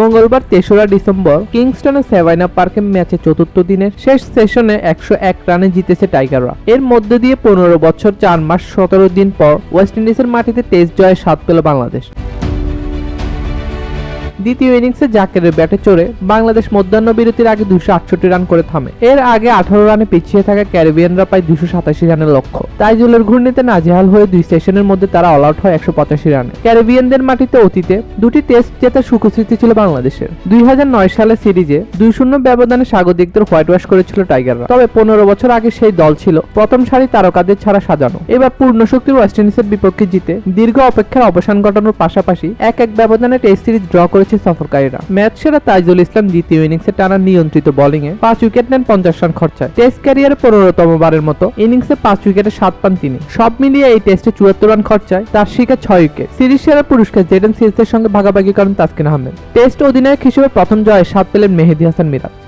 মঙ্গলবার তেসরা ডিসেম্বর কিংস্টনে সেভাইনা পার্কে ম্যাচে চতুর্থ দিনের শেষ সেশনে একশো এক রানে জিতেছে টাইগাররা। এর মধ্যে দিয়ে পনেরো বছর, চার মাস, সতেরো দিন পর ওয়েস্ট ইন্ডিজের মাটিতে টেস্ট জয়ে স্বাদ পেল বাংলাদেশ। দ্বিতীয় ইনিংসে জাকেরের ব্যাটে চড়ে বাংলাদেশ মধ্যাহ্ন বিরতির আগে দুশো আটষট্টি রান করে থামে। এর আগে আঠারো রানে পিছিয়ে থাকা ক্যারিবিয়ানরা পায় দুশো সাতাশি রানের লক্ষ্য। তাইজুলের ঘূর্ণিতে নাজেহাল হয়ে দুই সেশনের মধ্যে তারা অল আউট হয় একশো পঁচাশি রানে। ক্যারিবিয়ানদের মাটিতে অতীতে দুটি টেস্ট জেতার সুখস্মৃতি ছিল বাংলাদেশের। দুই হাজার নয় সালে সিরিজে দুই শূন্য ব্যবধানে স্বাগতিকদের হোয়াইট ওয়াশ করেছিল টাইগাররা। তবে পনেরো বছর আগে সেই দল ছিল প্রথম সারি তারকাদের ছাড়া সাজানো। এবার পূর্ণ শক্তির ওয়েস্ট ইন্ডিজের বিপক্ষে জিতে দীর্ঘ অপেক্ষার অবসান ঘটানোর পাশাপাশি এক এক ব্যবধানে টেস্ট সিরিজ ড্র করেছে সফরকারীরা। ম্যাচ সেরা তাইজুল ইসলাম দ্বিতীয় ইনিংসে টানা নিয়ন্ত্রিত বোলিংয়ে পাঁচ উইকেট নেন পঞ্চাশ রান খরচায়। টেস্ট ক্যারিয়ার পনেরোতম বারের মতো ইনিংসে পাঁচ উইকেটে সাত পান তিনি। সব মিলিয়ে এই টেস্টে চুয়াত্তর রান খরচায় তার শিকার ছয় উইকেট। সিরিজ সেরা পুরস্কার জেডেন সিরিজের সঙ্গে ভাগাভাগি করেন তাসকিন আহমেদ। টেস্ট অধিনায়ক হিসেবে প্রথম জয় সাত পেলেন মেহেদি হাসান মিরাজ।